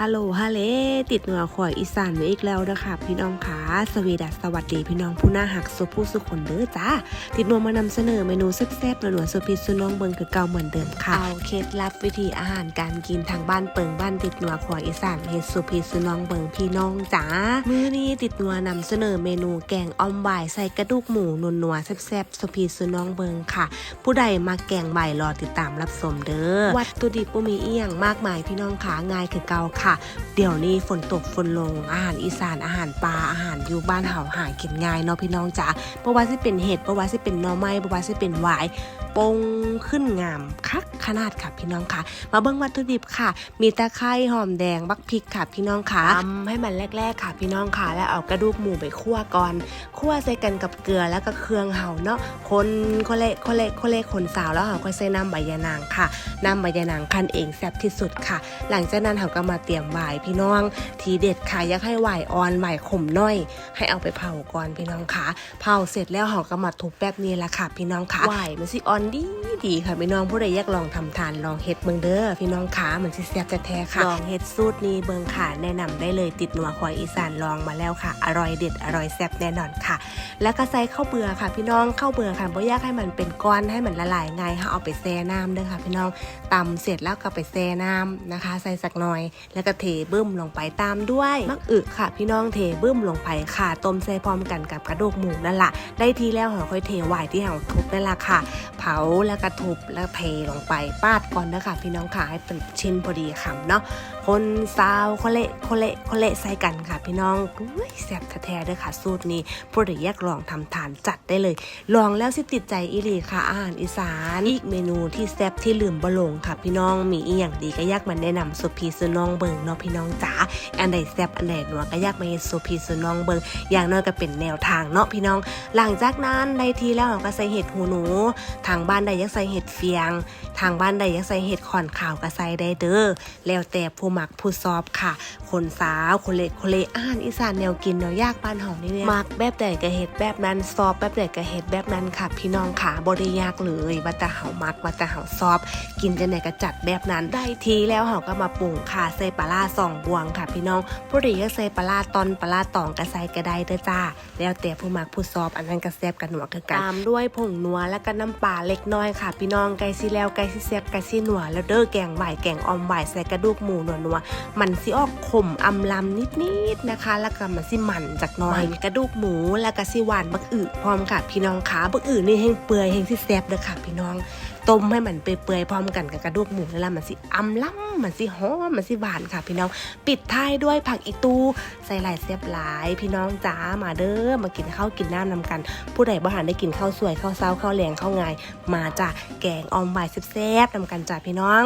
ฮัลโหลฮัลเลติดเหนือขวายอีสานไว้อีกแล้วนะคะพี่น้องค่ะสวีดัสสวัสดีพี่น้องผู้น่าหักสุผู้สุขคนเด้อจ้าติดนวมานำเสนอเมนูแซ่บๆหนวสุพิสุน้องเบิงคือเก่าเหมือนเดิมค่ะเอาเคล็ดลับวิธีอาหารการกินทางบ้านเปิงบ้านติดเหนือขวายอีสานเฮ็ดสุพิสุน้องเบิงพี่น้องจ้ามื้อนี้ติดนัวนำเสนอเมนูแกงอ่อมหวายใส่กระดูกหมูนัวแซ่บๆสุพิสุน้องเบิงค่ะ ผู้ใดมาแกงใบรอติดตามรับชมเด้อวัตถุดิบบ่มีเอียงมากมายพี่น้องขาง่ายคือเก่าค่ะเดี๋ยวนี้ฝนตกฝนลงอาหารอีสานอาหารปลาอาหารอยู่บ้านเฮาหากินง่ายเนาะพี่น้องจ๋าเพราะว่าสิเป็นเห็ดเพราะว่าสิเป็นหน่อไม้เพราะว่าสิเป็นหวายปงขึ้นงามคักขนาดค่ะพี่น้องค่ะ มาเบิ่งวัตถุดิบค่ะ มีตะไคร้หอมแดงบักพริกค่ะพี่น้องค่ะตำให้มันแรก ๆ ค่ะ พี่น้องค่ะ แล้วเอากระดูกหมูไปคั่วก่อนคั่วใส่กันกับเกลือแล้วก็เครื่องเห่าเนาะคนคนเละคนเละคนเละคนสาวแล้วเห่าก็ใส่น้ำใบยะนางค่ะน้ำใบยะนางคั้นเองแซ่บที่สุดค่ะ หลังจากนั้นเห่าก็มาเตรียมหวายพี่น้อง ทีเด็ดค่ะอยากให้หวายอ่อนหวายขมน้อย ให้เอาไปเผาก่อนพี่น้องค่ะเผาเสร็จแล้วเห่าก็มาทุบแบบนี้ละค่ะ พี่น้องค่ะหวายมันสิอ่อนดีดีค่ะพี่น้องผู้ใดอยากลองทำทานลองเฮ็ดเบิ่งเด้อพี่น้องค่ะมันสิแซ่บแท้ๆค่ะลองเฮ็ดสูตรนี้เบิ่งค่ะแนะนำได้เลยติดหนัวควายอีสานลองมาแล้วค่ะ อร่อยเด็ดอร่อยแซ่บแน่นอนค่ะ แล้วก็ใส่ข้าวเบื่อค่ะพี่น้องข้าวเบื่อค่ะบ่อยากให้มันเป็นก้อนให้มันละลายง่ายค่ะเอาไปแช่น้ำเด้อค่ะ พี่น้องตำเสร็จแล้วก็ไปแช่น้ำนะคะ ใส่สักหน่อย แล้วก็เทบึ้มลงไปตามด้วยมักอึค่ะ พี่น้องเทบึ้มลงไปค่ะต้มใส่พร้อมกันกับกระดูกหมูนั่นแหละได้ทีแล้วเราค่อยเทไวายที่เราทุบนั่นแหละค่ะ เผาแล้วก็ทุบแล้วเทลงไปปาดก่อนนะคะพี่น้องค่ะให้เป็นชิ้นพอดีคำเนาะคนซาวคนเละคนเละคนเละใส่กันค่ะ พี่น้องอุ้ยแซ่บแท้ๆเด้อค่ะ สูตรนี้ผู้ใดอยากลองทำทานจัดได้เลย ลองแล้วสิติดใจอีหลีค่ะอาหารอีสานอีกเมนูที่แซ่บที่ลืมบ่ลงค่ะพี่น้องมีอีหยังดีก็ยากมาแนะนำสุพีสุน้องเบิงเนาะพี่น้องจ๋าอันใดแซ่บอันใดหนัวก็ยากมาเฮ็ดสุพีสุน้องเบิงอย่างน้อยก็เป็นแนวทางเนาะพี่น้อง หลังจากนั้นได้ทีแล้วเราก็ใส่เห็ดหูหนู ทางบ้านใดอยากใส่เห็ดเฟียง ทางบ้านใดอยากใส่เห็ดขอนขาวก็ใส่ได้เด้อแล้วแต่ผู้มักผู้ซอบค่ะ คนสาวคนเล็กคนเล็กอาหารอีสานแนวกินแนวยากบ้านเฮานี่เนี่ยมักแบบใดก็เห็ดแบบนั้นซอบแบบใดก็เห็ดแบบนั้นค่ะ พี่น้องค่ะบ่ได้ยากเลยว่าแต่เฮามักว่าแต่เฮาซอบ กินจังไดก็จัดแบบนั้นได้ทีแล้วเฮาก็มาปรุงค่ะใส่ปลาร้าสองบวงค่ะ พี่น้องผู้ใดอยากใส่ปลาร้าตอนปลาร้าตองก็ใส่ก็ได้เด้อจ้า แล้วแต่ผู้มักผู้ซอบอันนั้นก็แซ่บกันหนัวคือกันตามด้วยผงนัวแล้วก็น้ำปลาเล็กน้อยค่ะ พี่น้องไก่สิแล้วไก่สิแซ่บไก่สิหนัวแล้วเด้อแกงใบายแกงออมใบายใส่กระดูกหมูนัวๆมันสิออกขมอำลำนิดๆนะคะ แล้วก็มันสิมันจากหน้อยกระดูกหมูแล้วก็สิหวานบักอึพร้อมค่ะพี่น้องขาบักอึนี่แห้งเปื่อยแห้งสิแซ่บเด้อค่ะพี่น้องต้มให้มันเปื่อยๆพร้อมกันกับกระดูกหมูแล้วมันสิอำล้ำมันสิหอมมันสิหวานค่ะ พี่น้อง ปิดท้ายด้วยผักอีตูใส่หลายเสียบหลาย พี่น้องจ้ามาเด้อมากินข้าวกินน้ำนำกัน ผู้ใดบ่หันได้กินข้าวสวยข้าวเช้าข้าวแรงข้าวงาย มาจ้ะแกงออมใบแซ่บๆนำกันจ้ะพี่น้อง